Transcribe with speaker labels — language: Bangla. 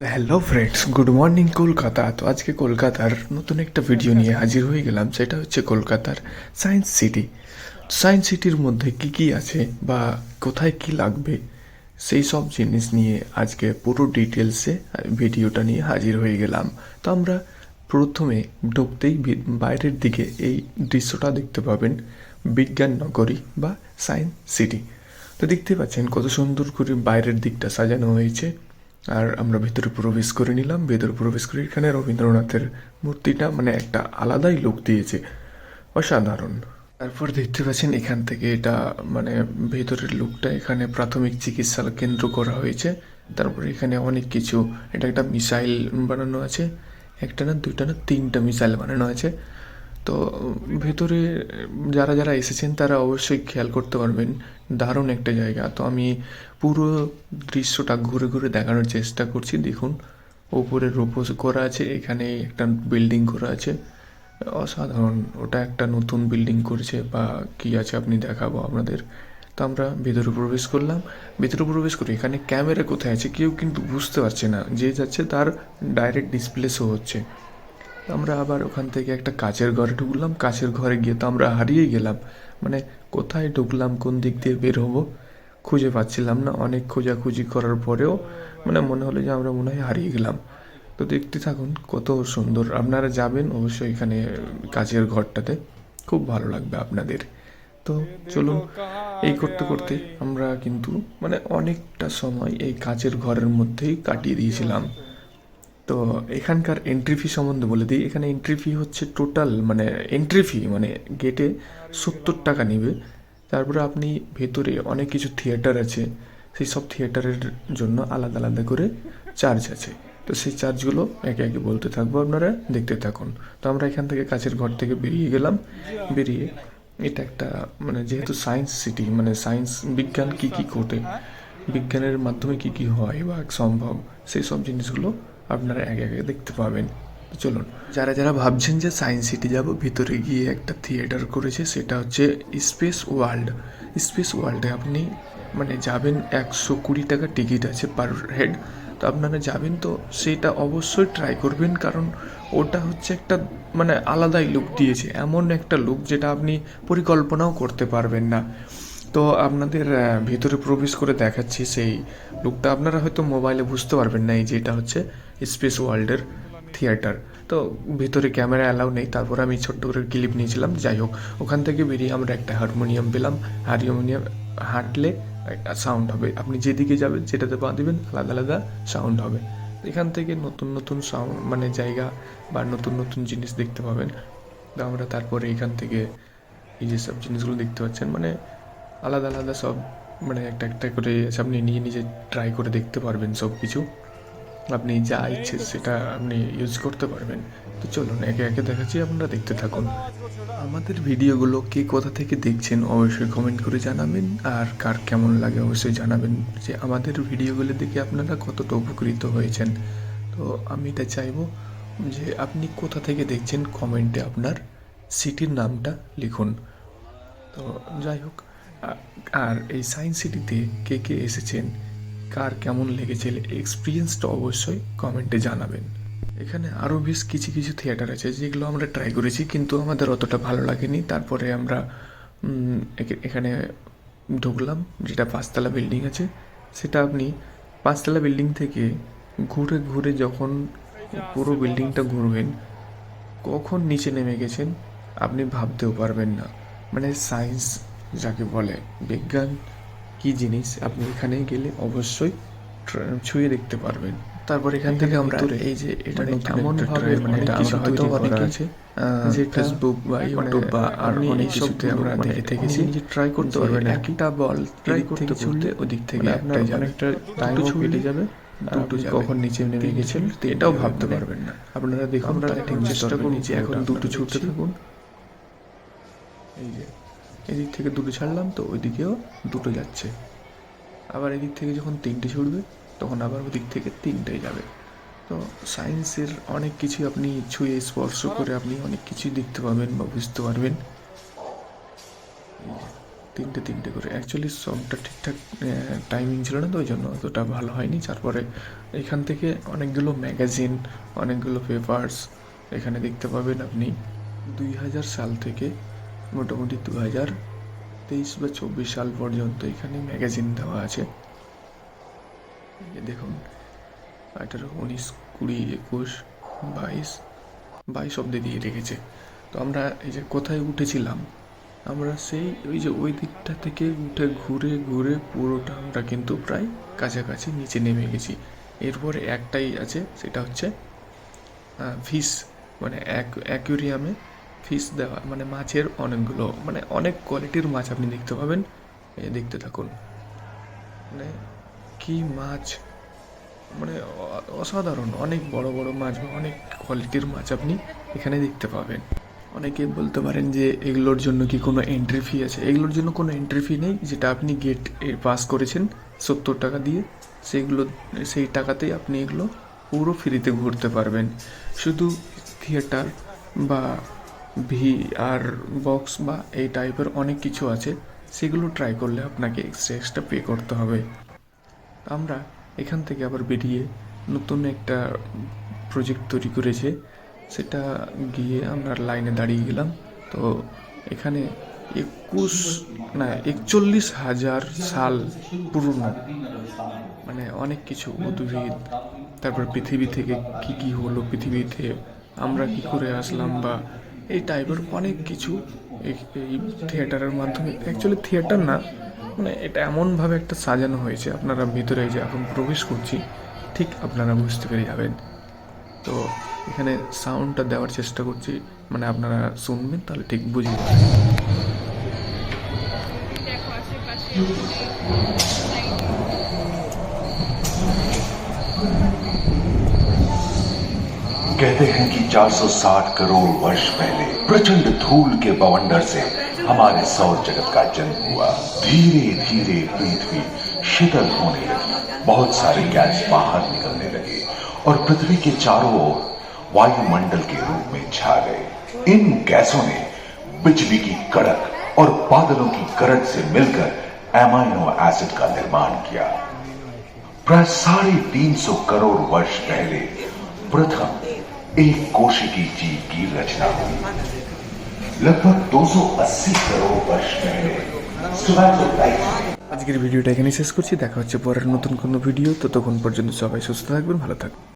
Speaker 1: Hello friends good morning Kolkata তো আজকে কলকাতার নতুন একটা ভিডিও নিয়ে হাজির হয়ে গেলাম, সেটা হচ্ছে কলকাতার সায়েন্স সিটি সায়েন্স সিটির মধ্যে কি কি আছে বা কোথায় কি লাগবে, সেই সব জিনিস নিয়ে আজকে পুরো ডিটেলসে ভিডিওটা নিয়ে হাজির হয়ে গেলাম। তো আমরা প্রথমে ঢুকতেই বাইরের দিকে এই দৃশ্যটা দেখতে পাবেন, বিজ্ঞান নগরী বা সায়েন্স সিটি তো দেখতে পাচ্ছেন কত সুন্দর করে বাইরের দিকটা সাজানো হয়েছে। আর আমরা ভেতরে প্রবেশ করে নিলাম, ভেতরে প্রবেশ করে এখানে রবীন্দ্রনাথের মূর্তিটা মানে একটা আলাদাই লোক দিয়েছে। অসাধারণ। তারপর দেখতে পাচ্ছেন এখান থেকে এটা মানে ভেতরের লুকটা এখানে প্রাথমিক চিকিৎসা কেন্দ্র করা হয়েছে। তারপরে এখানে অনেক কিছু, এটা একটা মিসাইল বানানো আছে। একটা না, দুইটা না, তিনটা মিসাইল বানানো আছে। তো ভেতরে যারা যারা এসেছেন, তারা অবশ্যই খেয়াল করতে পারবেন। দারুণ একটা জায়গা। তো আমি পুরো দৃশ্যটা ঘুরে ঘুরে দেখানোর চেষ্টা করছি। দেখুন, ওপরে রোপোস করা আছে, এখানে একটা বিল্ডিং করা আছে। অসাধারণ। ওটা একটা নতুন বিল্ডিং করেছে বা কি আছে আপনি দেখাবো আপনাদের। তো আমরা ভেতরে প্রবেশ করলাম। ভেতরে প্রবেশ করে এখানে ক্যামেরা কোথায় আছে কেউ কিন্তু বুঝতে পারছে না। যে যাচ্ছে তার ডাইরেক্ট ডিসপ্লে শো হচ্ছে। আমরা আবার ওখান থেকে একটা কাচের ঘরে ঢুকলাম। কাচের ঘরে গিয়ে তো আমরা হারিয়ে গেলাম। মানে কোথায় ঢুকলাম, কোন দিক দিয়ে বের হব, খুঁজে পাচ্ছিলাম না। অনেক খোঁজাখুঁজি করার পরেও মানে মনে হলো যে আমরা মনে হয় হারিয়ে গেলাম। তো দেখতে থাকুন, কত সুন্দর। আপনারা যাবেন অবশ্যই এখানে কাচের ঘরটাতে। খুব ভালো লাগবে আপনাদের। তো চলুন, এই করতে করতে আমরা কিন্তু মানে অনেকটা সময় এই কাচের ঘরের মধ্যেই কাটিয়ে দিয়েছিলাম। তো এখানকার এন্ট্রি ফি সম্বন্ধে বলে দিই। এখানে এন্ট্রি ফি হচ্ছে টোটাল মানে এন্ট্রি ফি মানে গেটে সত্তর টাকা নেবে। তারপরে আপনি ভেতরে অনেক কিছু থিয়েটার আছে, সেই সব থিয়েটারের জন্য আলাদা আলাদা করে চার্জ আছে। তো সেই চার্জগুলো একে একে বলতে থাকব আপনারা, দেখতে থাকুন। তো আমরা এখান থেকে কাছের ঘর থেকে বেরিয়ে গেলাম। বেরিয়ে এটা একটা মানে যেহেতু সায়েন্স সিটি মানে সায়েন্স বিজ্ঞান কি কি ঘটে, বিজ্ঞানের মাধ্যমে কি কি হয় বা সম্ভব, সেই সব জিনিসগুলো আপনারা একে একে দেখতে পাবেন। চলুন। যারা যারা ভাবছেন যে সায়েন্স সিটি যাব, ভিতরে গিয়ে একটা থিয়েটার করেছে, সেটা হচ্ছে স্পেস ওয়ার্ল্ড। স্পেস ওয়ার্ল্ডে আপনি মানে যাবেন একশো কুড়ি টাকা টিকিট আছে পার হেড। তো আপনারা যাবেন, তো সেটা অবশ্যই ট্রাই করবেন, কারণ ওটা হচ্ছে একটা মানে আলাদাই লুক দিয়েছে। এমন একটা লুক যেটা আপনি পরিকল্পনাও করতে পারবেন না। তো আপনাদের ভিতরে প্রবেশ করে দেখাচ্ছি সেই লুকটা। আপনারা হয়তো মোবাইলে বুঝতে পারবেন না এই যে এটা হচ্ছে স্পেস ওয়ার্ল্ডের থিয়েটার। তো ভিতরে ক্যামেরা অ্যালাউ নেই, তারপর আমি ছোট্ট করে ক্লিপ নিয়েছিলাম। যাই হোক, ওখান থেকে বেরিয়ে আমরা একটা হারমোনিয়াম পেলাম। হারমোনিয়াম হাঁটলে একটা সাউন্ড হবে। আপনি যেদিকে যাবেন, যেটাতে পা দিবেন, আলাদা আলাদা সাউন্ড হবে। এখান থেকে নতুন নতুন সাউন্ড মানে জায়গা বা নতুন নতুন জিনিস দেখতে পাবেন। তো আমরা তারপরে এখান থেকে এই যে সব জিনিসগুলো দেখতে পাচ্ছেন। মানে আলাদা আলাদা সব মানে একটা একটা করে আপনি নিজে নিজে ট্রাই করে দেখতে পারবেন সব কিছু। আপনি যা ইচ্ছে সেটা আপনি ইউজ করতে পারবেন। তো চলুন, একে একে দেখাচ্ছি, আপনারা দেখতে থাকুন। আমাদের ভিডিওগুলো কে কোথা থেকে দেখছেন অবশ্যই কমেন্ট করে জানাবেন, আর কার কেমন লাগে অবশ্যই জানাবেন যে আমাদের ভিডিওগুলো দেখে আপনারা কতটা উপকৃত হয়েছেন। তো আমি এটা চাইব যে আপনি কোথা থেকে দেখছেন কমেন্টে আপনার সিটির নামটা লিখুন। তো যাই হোক আর এই সায়েন্স সিটিতে কে কে এসেছেন, কার কেমন লেগেছে এক্সপিরিয়েন্সটা অবশ্যই কমেন্টে জানাবেন। এখানে আরও বেশ কিছু কিছু থিয়েটার আছে, যেগুলো আমরা ট্রাই করেছি, কিন্তু আমাদের অতটা ভালো লাগেনি। তারপরে আমরা এখানে ঢুকলাম, যেটা পাঁচতলা বিল্ডিং আছে। সেটা আপনি পাঁচতলা বিল্ডিং থেকে ঘুরে ঘুরে যখন পুরো বিল্ডিংটা ঘুরবেন, কখন নিচে নেমে গেছেন, আপনি ভাবতেও পারবেন না। মানে সায়েন্স যাকে বলে বিজ্ঞান কি জিনিস আপনি এখানে গেলে অবশ্যই ছুঁয়ে দেখতে পারবেন। তারপর এখান থেকে আমরা এই যে এটা এমন ভাবে মানে এটা হয়তো অনেকে আছে। যে ফেসবুক বা ইউটিউব বা আর অনেক কিছুতে আমরা দেখে থেকেছি। নিজে ট্রাই করতে পারবেন একটা বল ট্রাই করতে ছুটলে ওদিক থেকে একটা অনেকটা টাইম কেটে যাবে দুটো কখন নিচে নেমে গেছেন এটাও ভাবতে পারবেন না। আপনারা দেখুন আমরা ঠিক চেষ্টা করুন যে এখন দুটো ছুটতে থাকুন। এই যে এদিক থেকে দুটো ছাড়লাম তো ওই দিকেও দুটো যাচ্ছে। আবার এদিক থেকে যখন তিনটে ছুটবে তখন আবার ওদিক থেকে তিনটেই যাবে। তো সায়েন্সের অনেক কিছু আপনি ছুঁয়ে স্পর্শ করে আপনি অনেক কিছুই দেখতে পাবেন বা বুঝতে পারবেন। তিনটে তিনটে করে। অ্যাকচুয়ালি সবটা ঠিকঠাক টাইমিং ছিল না তো ওই জন্য অতটা ভালো হয়নি। তারপরে এখান থেকে অনেকগুলো ম্যাগাজিন অনেকগুলো পেপার্স এখানে দেখতে পাবেন আপনি। দুই হাজার সাল থেকে মোটামুটি দু হাজার তেইশ বা চব্বিশ সাল পর্যন্ত এখানে ম্যাগাজিন দেওয়া আছে। দেখুন, আঠারো, উনিশ, কুড়ি, একুশ, বাইশ বাইশ অব্দি দিয়ে রেখেছে। তো আমরা এই যে কোথায় উঠেছিলাম, আমরা সেই ওই যে ওই দিকটা থেকে উঠে ঘুরে ঘুরে পুরোটা আমরা কিন্তু প্রায় কাছাকাছি নিচে নেমে গেছি। এরপরে একটাই আছে, সেটা হচ্ছে ফিস মানে অ্যাকুরিয়ামে ফিশ দেওয়া মানে মাছের অনেকগুলো মানে অনেক কোয়ালিটির মাছ আপনি দেখতে পাবেন। দেখতে থাকুন। মানে কি মাছ মানে অসাধারণ। অনেক বড় বড় মাছ বা অনেক কোয়ালিটির মাছ আপনি এখানে দেখতে পাবেন। অনেকে বলতে পারেন যে, এগুলোর জন্য কি কোনো এন্ট্রি ফি আছে? এগুলোর জন্য কোনো এন্ট্রি ফি নেই। যেটা আপনি গেট পাস করেছেন সত্তর টাকা দিয়ে, সেগুলো, সেই টাকাতেই আপনি এগুলো পুরো ফ্রিতে ঘুরতে পারবেন। শুধু থিয়েটার বা ভি আর বক্স বা এই টাইপের অনেক কিছু আছে, সেগুলো ট্রাই করলে আপনাকে এক্সট্রা এক্সট্রা পে করতে হবে। আমরা এখান থেকে আবার বেরিয়ে নতুন একটা প্রজেক্ট তৈরি করেছে, সেটা গিয়ে আমরা লাইনে দাঁড়িয়ে গেলাম। তো এখানে একুশ, না, একচল্লিশ হাজার সাল পুরনো। মানে অনেক কিছু উদ্ভিদ তারপর পৃথিবী থেকে কি কি হলো, পৃথিবীতে আমরা কি করে আসলাম বা এই টাইপের অনেক কিছু এই- থিয়েটারের মাধ্যমে। অ্যাকচুয়ালি থিয়েটার না মানে এটা এমনভাবে একটা সাজানো হয়েছে, আপনারা ভিতরে যে এখন প্রবেশ করছি, ঠিক আপনারা বুঝতে পেরে যাবেন। তো এখানে সাউন্ডটা দেওয়ার চেষ্টা করছি মানে আপনারা শুনবেন, তাহলে ঠিক বুঝে
Speaker 2: कहते हैं कि 460 करोड़ वर्ष पहले, प्रचंड धूल के बवंडर से हमारे सौर जगत का जन्म हुआ। धीरे धीरे पृथ्वी शीतल होने लगी। बहुत सारे गैस बाहर निकलने लगे और पृथ्वी के चारों ओर वायुमंडल के रूप में छा गए। इन गैसों ने बिजली की कड़क और बादलों की गरज से मिलकर एमाइनो एसिड का निर्माण किया। प्राय साढ़े तीन सौ करोड़ वर्ष पहले प्रथम एक कोशिकी जीव की रचना हुई लगभग 280 करोड़ वर्ष पहले स्टोमैटोलाइट
Speaker 1: আজকের ভিডিওটা এখানে শেষ করছি দেখা হচ্ছে পরের নতুন কোনো ভিডিও ততক্ষণ পর্যন্ত সবাই সুস্থ থাকবেন ভালো থাকবেন